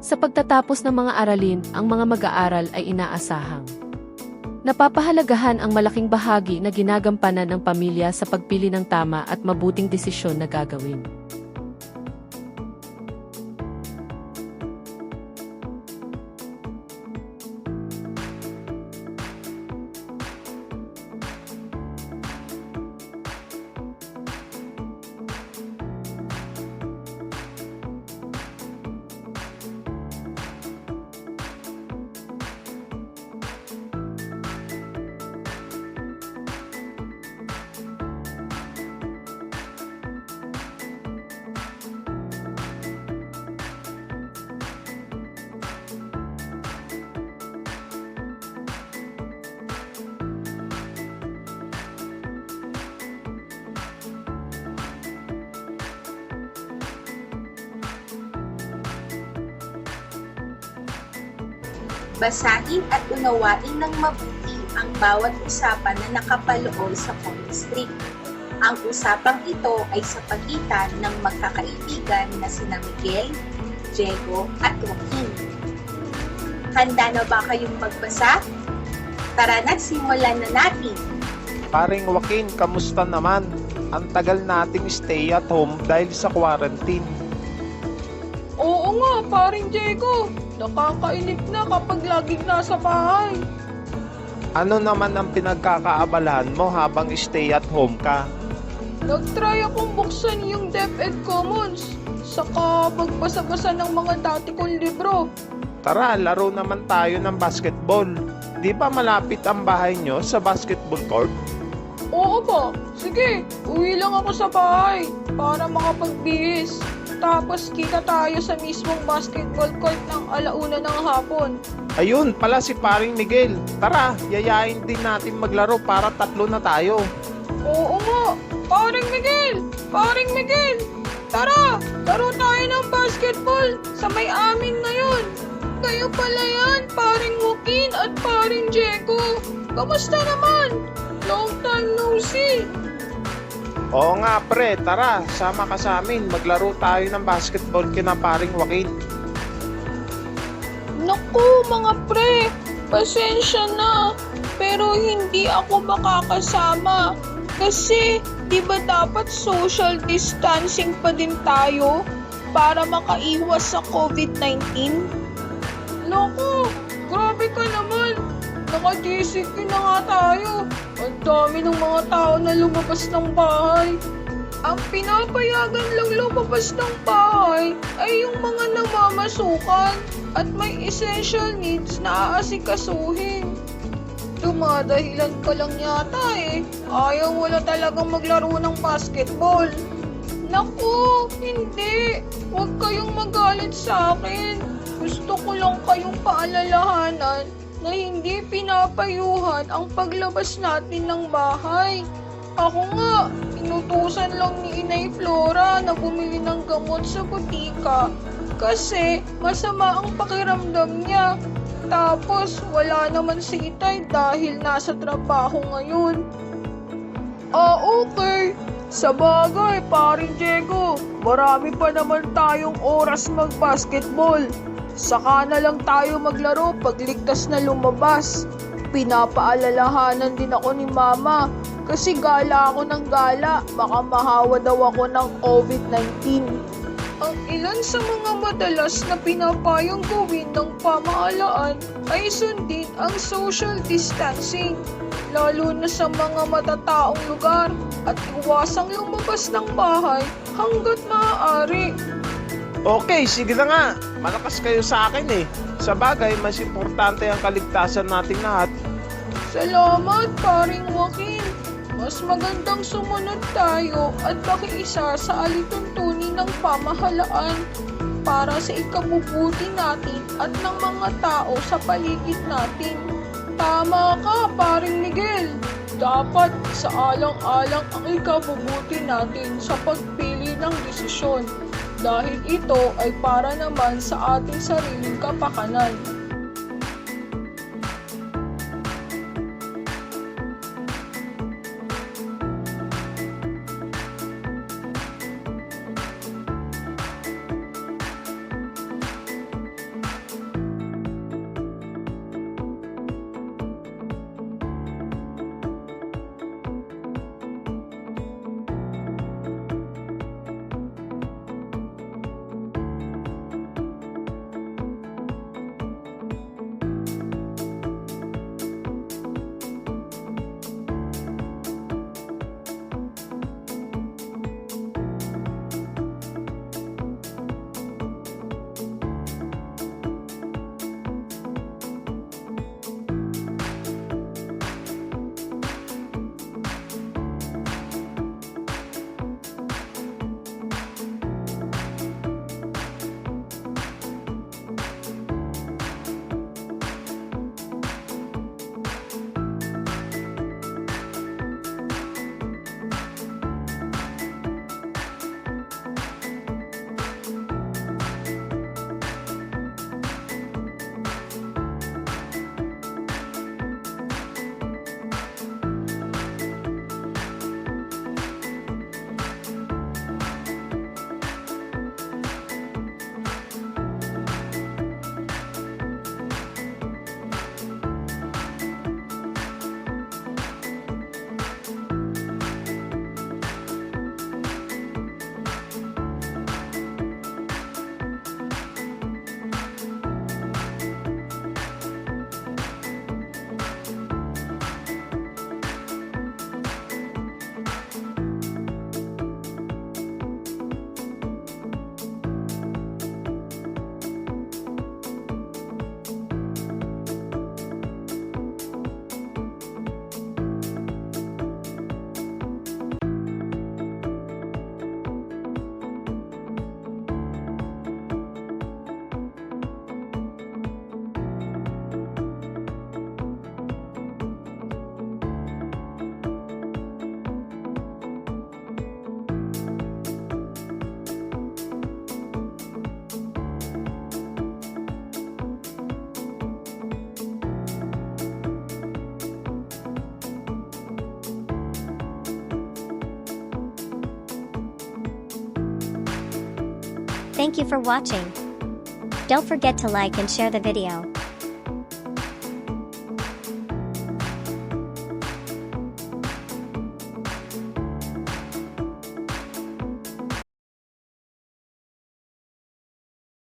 Sa pagtatapos ng mga aralin, ang mga mag-aaral ay inaasahang. Napapahalagahan ang malaking bahagi na ginagampanan ng pamilya sa pagpili ng tama at mabuting desisyon na gagawin. Basahin at unawain ng mabuti ang bawat usapan na nakapaloob sa stream. Ang usapang ito ay sa pagitan ng magkakaibigan na sina Miguel, Diego at Joaquin. Handa na ba kayong magbasa? Tara na, simulan na natin. Paring Joaquin, kamusta naman? Ang tagal nating stay at home dahil sa quarantine. Oo nga, paring Diego. Nakakainip na kapag laging nasa bahay. Ano naman ang pinagkakaabalahan mo habang stay at home ka? Nag-try akong buksan yung DepEd Commons. Saka magbasa-basa ng mga dati kong libro. Tara, laro naman tayo ng basketball. Di ba malapit ang bahay nyo sa basketball court? Oo ba? Sige, uwi lang ako sa bahay para makapagbihis. Tapos kita tayo sa mismong basketball court ng alauna ng hapon. Ayun, pala si paring Miguel. Tara, yayain din natin maglaro para tatlo na tayo. Oo nga, paring Miguel! Paring Miguel! Tara, laro tayo ng basketball sa may amin ngayon. Kayo pala yan, paring Joaquin at paring Diego. Kamusta naman? Long time no see. Oo nga pre, tara, sama ka sa amin. Maglaro tayo ng basketball kina paring Joaquin. Naku, mga pre, pasensya na. Pero hindi ako makakasama. Kasi, di ba dapat social distancing pa din tayo para makaiwas sa COVID-19? Naku, grabe ka naman. Naka-GCQ na nga tayo. Ang dami ng mga tao na lumabas ng bahay. Ang pinapayagan lang lumabas ng bahay ay yung mga namamasukan at may essential needs na aasikasuhin. Dumadahilan ka lang yata eh. Ayaw wala talagang maglaro ng basketball. Naku, hindi. Huwag kayong magalit sa akin. Gusto ko lang kayong paalalahanan na hindi pinapayuhan ang paglabas natin ng bahay. Ako nga, inutusan lang ni Inay Flora na bumili ng gamot sa butika kasi masama ang pakiramdam niya. Tapos wala naman si Itay dahil nasa trabaho ngayon. Ah, okay. Sa bagay, paring Diego, marami pa naman tayong oras mag-basketball. Saka na lang tayo maglaro pag ligtas na lumabas. Pinapaalalahanan din ako ni Mama kasi gala ako ng gala. Baka mahawa daw ako ng COVID-19. Ang ilan sa mga madalas na pinapayong gawin ng pamahalaan ay sundin ang social distancing, lalo na sa mga matataong lugar at iwasang lumabas ng bahay hanggat maaari. Okay, sige na nga. Malakas kayo sa akin eh. Sa bagay, mas importante ang kaligtasan nating lahat. Salamat, paring Joaquin. Mas magandang sumunod tayo at pakiisa sa alituntunin ng pamahalaan para sa ikabubuti natin at ng mga tao sa paligid natin. Tama ka, paring Miguel. Dapat sa alang-alang ang ikabubuti natin sa pagpili ng desisyon dahil ito ay para naman sa ating sariling kapakanan. Thank you for watching. Don't forget to like and share the video.